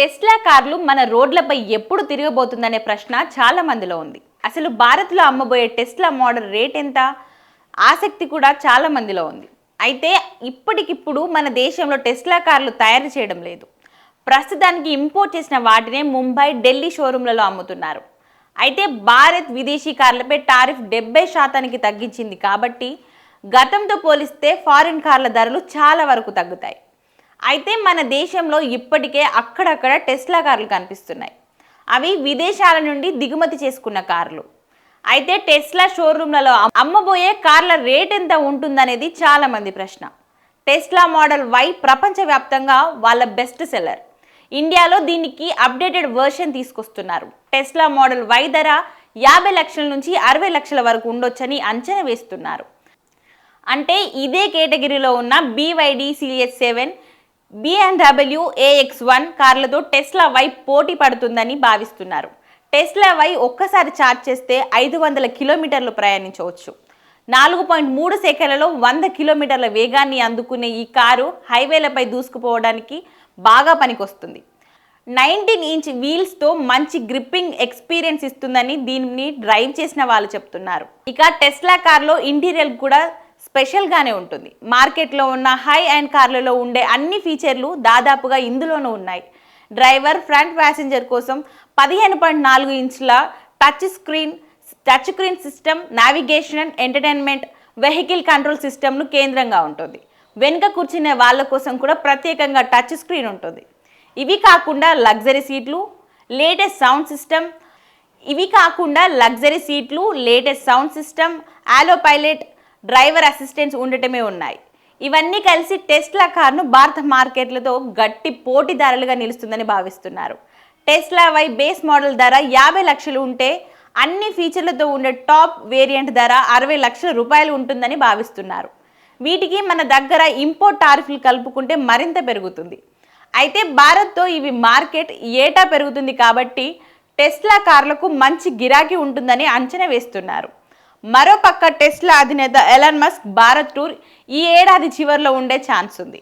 Tesla కార్లు మన రోడ్లపై ఎప్పుడు తిరగబోతుందనే ప్రశ్న చాలా మందిలో ఉంది. అసలు భారత్లో అమ్మబోయే టెస్లా మోడల్ రేట్ ఎంత? ఆసక్తి కూడా చాలా మందిలో ఉంది. అయితే ఇప్పటికిప్పుడు మన దేశంలో టెస్లా కార్లు తయారు చేయడం లేదు. ప్రస్తుతానికి ఇంపోర్ట్ చేసిన వాటినే ముంబై ఢిల్లీ షోరూంలలో అమ్ముతున్నారు. అయితే భారత్ విదేశీ కార్లపై టారిఫ్ డెబ్బై శాతానికి తగ్గించింది కాబట్టి గతంతో పోలిస్తే ఫారిన్ కార్ల ధరలు చాలా వరకు తగ్గుతాయి. అయితే మన దేశంలో ఇప్పటికే అక్కడక్కడ టెస్లా కార్లు కనిపిస్తున్నాయి. అవి విదేశాల నుండి దిగుమతి చేసుకున్న కార్లు. అయితే టెస్లా షోరూమ్లలో అమ్మబోయే కార్ల రేట్ ఎంత ఉంటుందనేది చాలామంది ప్రశ్న. టెస్లా మోడల్ వై ప్రపంచవ్యాప్తంగా వాళ్ళ బెస్ట్ సెల్లర్. ఇండియాలో దీనికి అప్డేటెడ్ వర్షన్ తీసుకొస్తున్నారు. టెస్లా మోడల్ వై ధర యాభై లక్షల నుంచి అరవై లక్షల వరకు ఉండొచ్చని అంచనా వేస్తున్నారు. అంటే ఇదే కేటగిరీలో ఉన్న BYD CS seven BMW iX one కార్లతో Tesla Y పోటీ పడుతుందని భావిస్తున్నారు. టెస్లా వై ఒక్కసారి ఛార్జ్ చేస్తే ఐదు వందల కిలోమీటర్లు ప్రయాణించవచ్చు. నాలుగు పాయింట్ మూడు సెకండ్లలో వంద కిలోమీటర్ల వేగాన్ని అందుకునే ఈ కారు హైవేలపై దూసుకుపోవడానికి బాగా పనికొస్తుంది. నైన్టీన్ ఇంచ్ వీల్స్తో మంచి గ్రిప్పింగ్ ఎక్స్పీరియన్స్ ఇస్తుందని దీనిని డ్రైవ్ చేసిన వాళ్ళు చెప్తున్నారు. ఇక టెస్లా కార్లో ఇంటీరియర్ కూడా స్పెషల్గానే ఉంటుంది. మార్కెట్లో ఉన్న హై అండ్ కార్లలో ఉండే అన్ని ఫీచర్లు దాదాపుగా ఇందులోనూ ఉన్నాయి. డ్రైవర్ ఫ్రంట్ ప్యాసింజర్ కోసం పదిహేను పాయింట్ నాలుగు ఇంచుల touch screen touch screen system navigation entertainment vehicle control సిస్టమ్ను కేంద్రంగా ఉంటుంది. వెనుక కూర్చునే వాళ్ళ కోసం కూడా ప్రత్యేకంగా టచ్ స్క్రీన్ ఉంటుంది. ఇవి కాకుండా లగ్జరీ సీట్లు లేటెస్ట్ సౌండ్ సిస్టమ్ ఇవి కాకుండా లగ్జరీ సీట్లు latest sound system autopilot driver assistants ఉండటమే ఉన్నాయి. ఇవన్నీ కలిసి టెస్లా కార్ను భారత మార్కెట్లతో గట్టి పోటీదారులుగా నిలుస్తుందని భావిస్తున్నారు. టెస్లా వై బేస్ మోడల్ ధర యాభై లక్షలు ఉంటే అన్ని ఫీచర్లతో ఉండే టాప్ వేరియంట్ ధర అరవై లక్షల రూపాయలు ఉంటుందని భావిస్తున్నారు. వీటికి మన దగ్గర ఇంపోర్ట్ టారిఫ్లు కలుపుకుంటే మరింత పెరుగుతుంది. అయితే భారత్తో ఇవి మార్కెట్ ఏటా పెరుగుతుంది కాబట్టి టెస్లా కార్లకు మంచి గిరాకీ ఉంటుందని అంచనా వేస్తున్నారు. మరోపక్క టెస్లా అధినేత ఎలన్ మస్క్ భారత్ టూర్ ఈ ఏడాది చివరిలో ఉండే ఛాన్స్ ఉంది.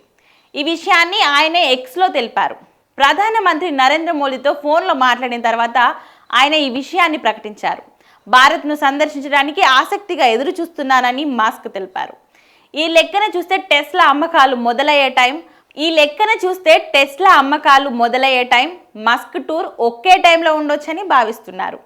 ఈ విషయాన్ని ఆయనే ఎక్స్లో తెలిపారు. ప్రధానమంత్రి నరేంద్ర మోదీతో ఫోన్లో మాట్లాడిన తర్వాత ఆయన ఈ విషయాన్ని ప్రకటించారు. భారత్ను సందర్శించడానికి ఆసక్తిగా ఎదురు చూస్తున్నానని మాస్క్ తెలిపారు. ఈ లెక్కన చూస్తే టెస్లా అమ్మకాలు మొదలయ్యే టైం ఈ లెక్కన చూస్తే టెస్లా అమ్మకాలు మొదలయ్యే టైం మస్క్ టూర్ ఒకే టైంలో ఉండొచ్చని భావిస్తున్నారు.